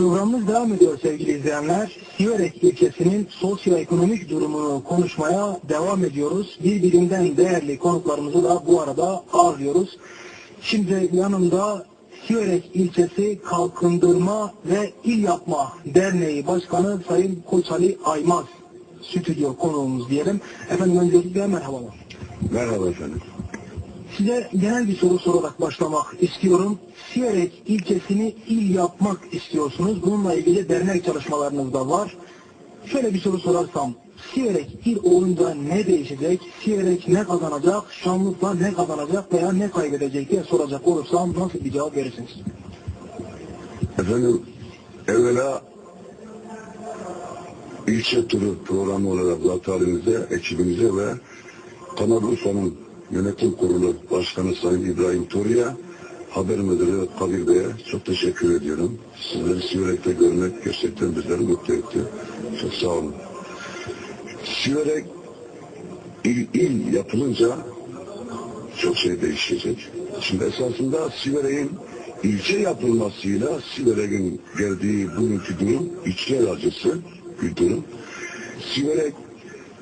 Programımız devam ediyor sevgili izleyenler. Siverek ilçesinin sosyoekonomik durumunu konuşmaya devam ediyoruz. Birbirinden değerli konuklarımızı da bu arada ağırlıyoruz. Şimdi yanımda Siverek ilçesi Kalkındırma ve İl Yapma Derneği Başkanı Sayın Koçali Aymaz stüdyo konuğumuz diyelim. Efendim öncelikle merhabalar. Merhaba efendim. Size genel bir soru sorarak başlamak istiyorum. Siverek ilçesini il yapmak istiyorsunuz. Bununla ilgili dernek çalışmalarınız da var. Şöyle bir soru sorarsam, Siverek il olunca ne değişecek? Siverek ne kazanacak? Şanlıurfa ne kazanacak veya ne kaybedecek diye soracak olursam nasıl bir cevap verirsiniz? Efendim evvela ilçe turu programı olarak zatarimize, ekibimize ve Kanal Urfa'nın yönetim kurulu başkanı Sayın İbrahim Toru'ya, haber müdürü Kadir Bey'e çok teşekkür ediyorum. Sizleri Siverek'te görmek gerçekten bizleri mutlu etti. Çok sağ olun. Siverek il, il yapılınca çok şey değişecek. Şimdi esasında Siverek'in ilçe yapılmasıyla Siverek'in geldiği bugünkü durum içler acısı bir durum. Siverek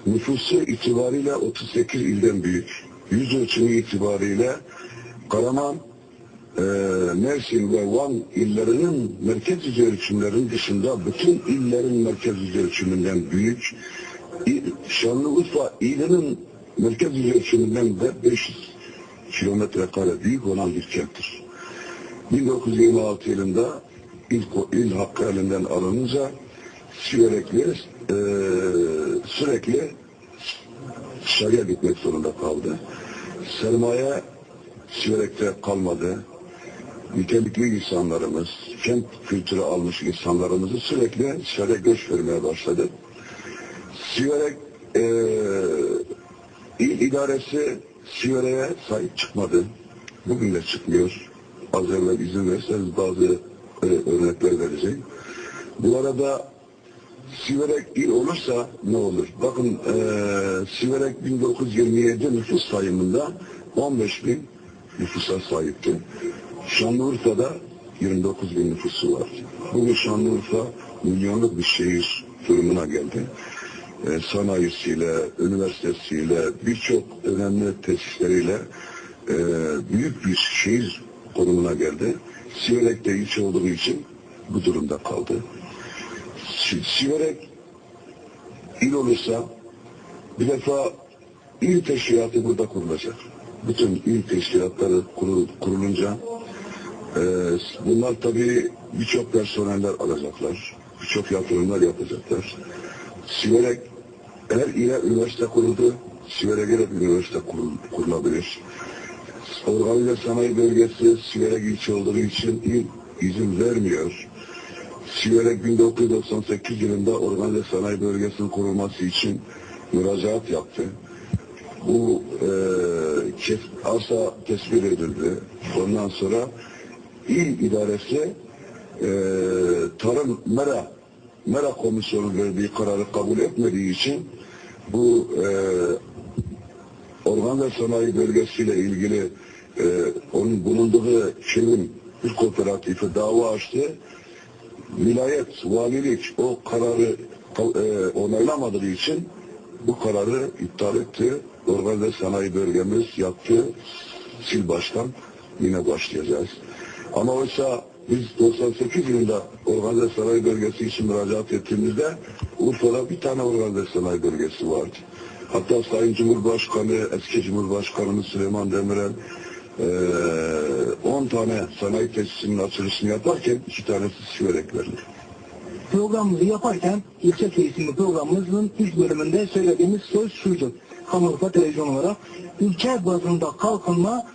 nüfusu itibariyle 38 ilden büyük. Yüz ölçümü itibariyle Karaman, e, Mersin ve Van illerinin merkez yüz ölçümlerin dışında bütün illerin merkez yüz ölçümünden büyük. İl, Şanlıurfa ilinin merkez yüz ölçümünden de 500 kilometre kare büyük olan bir kenttir. 1926 yılında ilk il hakkı elinden alınınca Siverekli e, sürekli dışarıya gitmek zorunda kaldı. Sermaye Siverek'te kalmadı. Nitelikli insanlarımız, kent kültürü almış insanlarımızı sürekli dışarıya göç vermeye başladı. Siverek e, il idaresi Siverek'e sahip çıkmadı. Bugün de çıkmıyor. Az evvel izin verseniz bazı e, örnekler vereceğim. Bu arada Siverek il olursa ne olur? Bakın e, Siverek 1927 nüfus sayımında 15 bin nüfusa sahipti. Şanlıurfa'da 29 bin nüfusu var. Bugün Şanlıurfa milyonluk bir şehir durumuna geldi. E, sanayisiyle, üniversitesiyle, birçok önemli tesisleriyle e, büyük bir şehir konumuna geldi. Siverek de ilçe olduğu için bu durumda kaldı. Siverek il olursa bir defa il teşkilatı burada kurulacak. Bütün il teşkilatları kurul, kurulunca e, bunlar tabii birçok personeller alacaklar. Birçok yatırımlar yapacaklar. Siverek her ile üniversite kuruldu. Siverek'e de bir üniversite kurul, kurulabilir. Organize sanayi bölgesi Siverek ilçe olduğu için il izin vermiyor. Siverek 1998 yılında organize sanayi bölgesinin kurulması için müracaat yaptı. Bu e, kes, arsa tespit edildi. Ondan sonra il idaresi e, tarım mera mera komisyonu verdiği kararı kabul etmediği için bu e, organize sanayi bölgesiyle ilgili e, onun bulunduğu köyün bir kooperatifi dava açtı vilayet, valilik o kararı e, onaylamadığı için bu kararı iptal etti. Organize sanayi bölgemiz yaptı. Sil baştan yine başlayacağız. Ama oysa biz 98 yılında organize sanayi bölgesi için müracaat ettiğimizde Urfa'da bir tane organize sanayi bölgesi vardı. Hatta Sayın Cumhurbaşkanı, eski Cumhurbaşkanımız Süleyman Demirel 10 tane sanayi tesisinin açılışını yaparken iki tanesi Siverek verildi. Programımızı yaparken ilçe isimli programımızın ilk bölümünde söylediğimiz söz şuydu. Kanalfa televizyon olarak ülke bazında kalkınma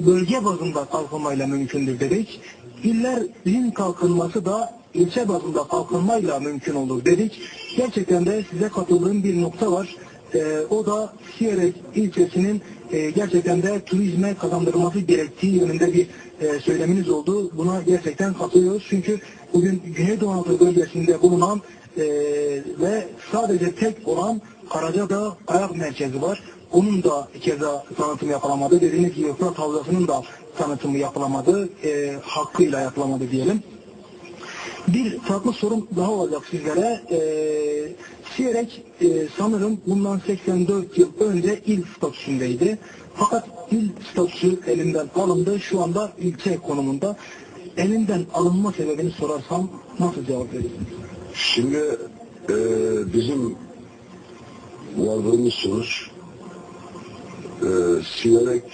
bölge bazında kalkınmayla mümkündür dedik. İllerin kalkınması da ilçe bazında kalkınmayla mümkün olur dedik. Gerçekten de size katıldığım bir nokta var. Ee, o da Siverek ilçesinin e, gerçekten de turizme kazandırılması gerektiği yönünde bir e, söyleminiz oldu. Buna gerçekten katılıyoruz. Çünkü bugün Güneydoğu Anadolu bölgesinde bulunan e, ve sadece tek olan Karacadağ Ayak Merkezi var. Onun da keza tanıtımı yapılamadı. Dediğiniz gibi Fırat Havzası'nın da tanıtımı yapılamadı. E, hakkıyla yapılamadı diyelim. Bir farklı sorum daha olacak sizlere. Ee, Siverek e, sanırım bundan 84 yıl önce il statüsündeydi. Fakat il statüsü elinden alındı. Şu anda ilçe konumunda. Elinden alınma sebebini sorarsam nasıl cevap verirsiniz? Şimdi e, bizim vardığımız sonuç e, Siverek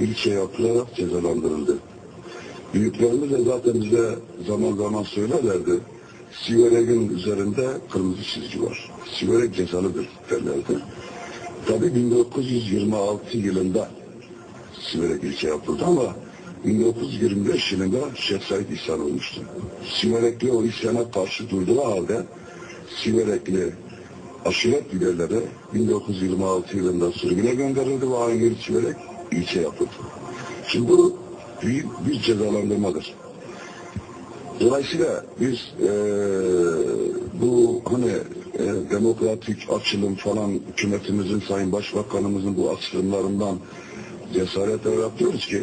ilçe yapılarak cezalandırıldı. Büyüklerimiz de zaten bize zaman zaman söylerlerdi. Siverek'in üzerinde kırmızı çizgi var. Siverek cezalıdır derlerdi. Tabii 1926 yılında Siverek ilçe yapıldı ama 1925 yılında Şeyh Said isyan olmuştu. Siverekli o isyana karşı durduğu halde Siverekli aşiret liderleri 1926 yılında sürgüne gönderildi ve aynı Siverek ilçe yapıldı. Şimdi bu büyük bir cezalandırmadır. Dolayısıyla biz eee, bu hani e, demokratik açılım falan hükümetimizin, Sayın Başbakanımızın bu açılımlarından cesaret olarak diyoruz ki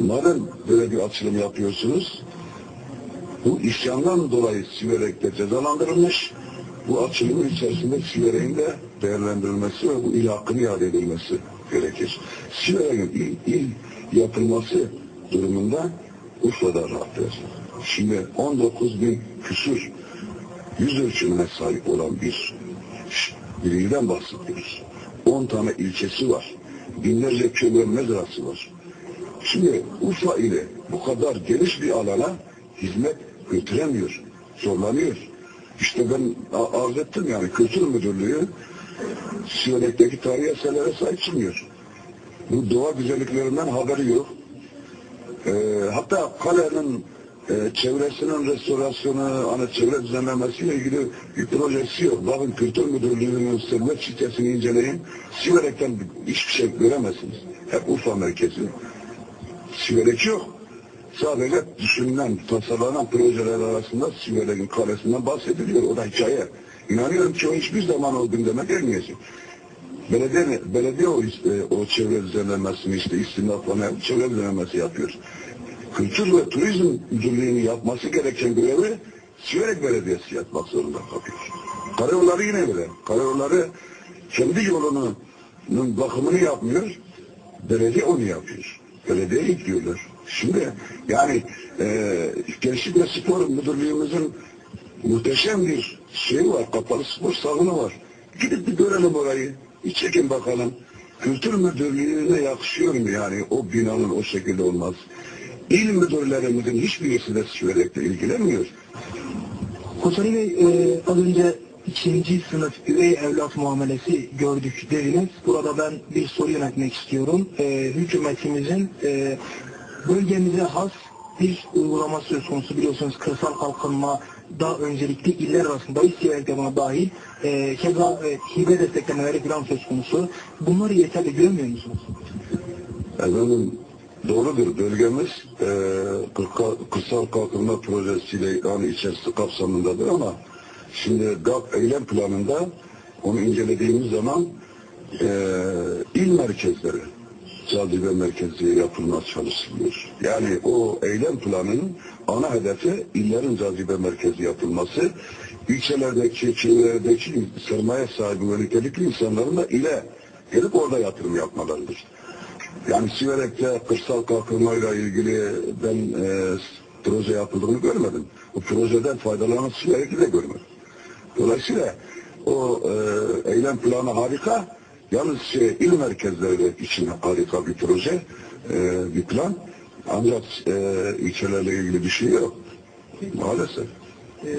madem böyle bir açılım yapıyorsunuz bu isyandan dolayı Siverek'te cezalandırılmış bu açılımın içerisinde Siverek'in de değerlendirilmesi ve bu il hakkını iade edilmesi gerekir. İl yapılması durumunda Urfa'da rahatlıyor. Şimdi 19 bin küsur yüz ölçümüne sahip olan bir bir ilden bahsediyoruz. 10 tane ilçesi var. Binlerce köy mezrası var. Şimdi Urfa ile bu kadar geniş bir alana hizmet götüremiyor, zorlanıyor. İşte ben arz ettim yani Kültür Müdürlüğü Siverek'teki tarihi eserlere sahip çıkmıyor. Bu doğa güzelliklerinden haberi yok. Ee, hatta kalenin e, çevresinin restorasyonu, hani çevre düzenlemesiyle ilgili bir projesi yok. Bakın Kültür Müdürlüğü'nün servet sitesini inceleyin. Siverek'ten hiçbir şey göremezsiniz. Hep Urfa merkezi. Siverek yok. Sadece düşünülen, tasarlanan projeler arasında Siverek'in kalesinden bahsediliyor. O da hikaye. İnanıyorum ki o hiçbir zaman o gündeme gelmeyecek. Belediye, belediye o, e, o çevre düzenlemesini işte istinaflama çevre düzenlemesi yapıyor. Kültür ve Turizm Müdürlüğü'nün yapması gereken görevi Siverek Belediyesi yapmak zorunda kalıyor. Karayolları yine böyle. Karayolları kendi yolunun bakımını yapmıyor. Belediye onu yapıyor. Belediye yüklüyorlar. Şimdi yani e, Gençlik ve Spor Müdürlüğümüzün muhteşem bir şey var. Kapalı spor salonu var. Gidip bir görelim orayı. Bir çekin bakalım. Kültür Müdürlüğü'ne yakışıyor mu yani o binanın o şekilde olmaz. İl müdürlerimizin hiçbirisi de Siverek'le ilgilenmiyor. Koçari Bey e, az önce ikinci sınıf üvey evlat muamelesi gördük dediniz. Burada ben bir soru yönetmek istiyorum. E, hükümetimizin e, bölgemize has bir uygulama söz konusu biliyorsunuz kırsal kalkınma da öncelikli iller arasında İstiyaret de buna dahil e, keza e, hibe desteklemeleri falan söz konusu. Bunları yeterli görmüyor musunuz? Efendim doğrudur bölgemiz e, kırsal kalkınma projesiyle yani içerisi kapsamındadır ama şimdi GAP eylem planında onu incelediğimiz zaman e, il merkezleri cazibe merkezi yapılmaya çalışılıyor. Yani o eylem planının ana hedefi illerin cazibe merkezi yapılması, ilçelerdeki, çevrelerdeki sermaye sahibi ve nitelikli insanların da ile gelip orada yatırım yapmalarıdır. Yani Siverek'te kırsal kalkınmayla ilgili ben e, proje yapıldığını görmedim. O projeden faydalanan Siverek'i de görmedim. Dolayısıyla o e, eylem planı harika. Yalnız şey, il merkezleri için harika bir proje, e, bir plan. Ancak e, ilçelerle ilgili bir şey yok. Maalesef. e,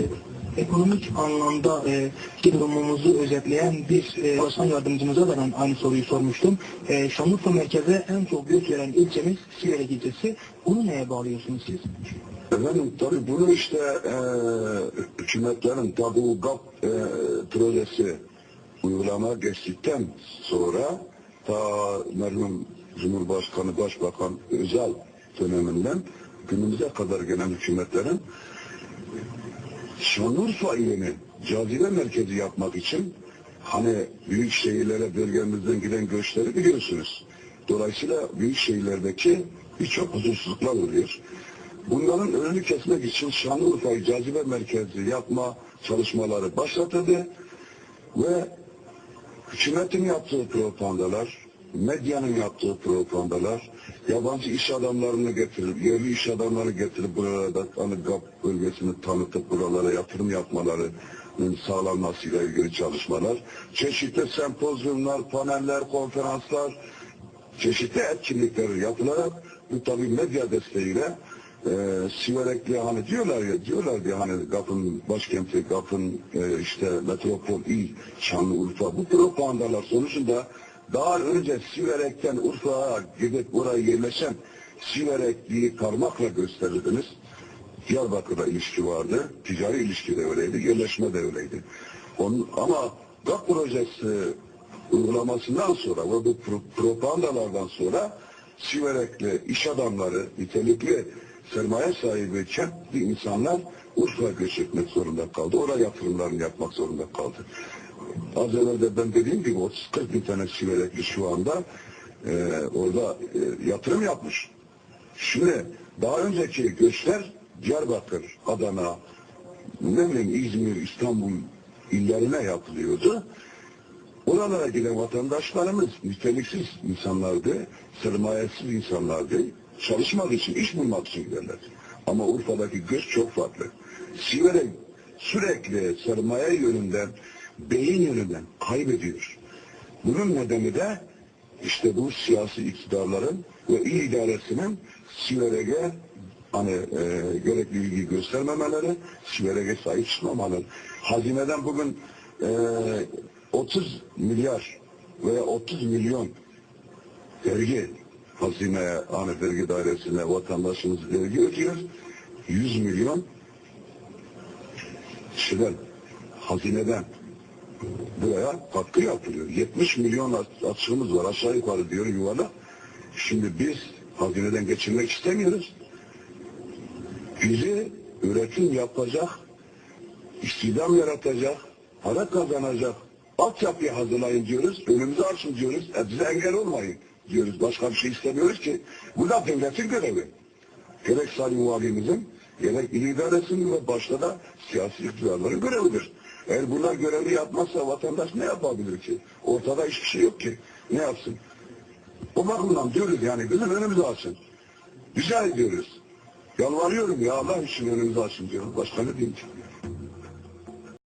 ekonomik anlamda e, durumumuzu özetleyen bir e, başkan yardımcımıza da ben aynı soruyu sormuştum. E, Şanlıurfa merkeze en çok göç veren ilçemiz Siverek ilçesi. Bunu neye bağlıyorsunuz siz? Efendim tabii bunu işte e, hükümetlerin tabi bu GAP e, projesi uygulama geçtikten sonra ta merhum Cumhurbaşkanı, Başbakan Özel döneminden günümüze kadar gelen hükümetlerin Şanlıurfa ilini cazibe merkezi yapmak için hani büyük şehirlere bölgemizden giden göçleri biliyorsunuz. Dolayısıyla büyük şehirlerdeki birçok huzursuzluklar oluyor. Bunların önünü kesmek için Şanlıurfa'yı cazibe merkezi yapma çalışmaları başlatıldı ve hükümetin yaptığı propagandalar, medyanın yaptığı propagandalar, yabancı iş adamlarını getirip, yerli iş adamlarını getirip buralarda hani GAP bölgesini tanıtıp buralara yatırım yapmalarının sağlanmasıyla ilgili çalışmalar, çeşitli sempozyumlar, paneller, konferanslar, çeşitli etkinlikler yapılarak bu tabi medya desteğiyle e, Siverekli hani diyorlar ya diyorlar ya hani GAP'ın başkenti GAP'ın e, işte metropol il Şanlıurfa bu propagandalar sonucunda daha önce Siverek'ten Urfa'ya gidip oraya yerleşen Siverekli'yi karmakla gösterirdiniz. Diyarbakır'la ilişki vardı. Ticari ilişki de öyleydi. Yerleşme de öyleydi. Onun, ama GAP projesi uygulamasından sonra ve bu pro- propagandalardan sonra Siverekli iş adamları, nitelikli sermaye sahibi kentli insanlar Urfa'ya göç zorunda kaldı. Oraya yatırımlarını yapmak zorunda kaldı. Az evvel de ben dediğim gibi 30-40 bin tane Siverekli şu anda e, orada e, yatırım yapmış. Şimdi daha önceki göçler Diyarbakır, Adana, ne bileyim İzmir, İstanbul illerine yapılıyordu. Oralara giden vatandaşlarımız niteliksiz insanlardı, sermayesiz insanlardı. Çalışmak için, iş bulmak için giderlerdi. Ama Urfa'daki göç çok farklı. Siverek sürekli sermaye yönünden, beyin yönünden kaybediyor. Bunun nedeni de işte bu siyasi iktidarların ve il idaresinin Siverek'e hani e, gerekli ilgi göstermemeleri, Siverek'e sahip çıkmamaları. Hazineden bugün e, 30 milyar veya 30 milyon vergi hazineye, hani vergi dairesine vatandaşımız vergi ödüyor. 100 milyon kişiden, hazineden buraya katkı yapılıyor. 70 milyon aç- açığımız var aşağı yukarı diyor yuvarlak. Şimdi biz hazineden geçirmek istemiyoruz. Bizi üretim yapacak, istihdam yaratacak, para kazanacak altyapıyı hazırlayın diyoruz, önümüzü açın diyoruz, e bize engel olmayın diyoruz. Başka bir şey istemiyoruz ki. Bu da devletin görevi. Gerek Sayın Valimizin, gerek il idaresinin ve başta da siyasi iktidarların görevidir. Eğer bunlar görevi yapmazsa vatandaş ne yapabilir ki? Ortada hiçbir şey yok ki. Ne yapsın? O bakımdan diyoruz yani bizim önümüzü açın. Rica ediyoruz. Yalvarıyorum ya Allah için önümüzü açın diyorum. Başka ne diyeyim ki?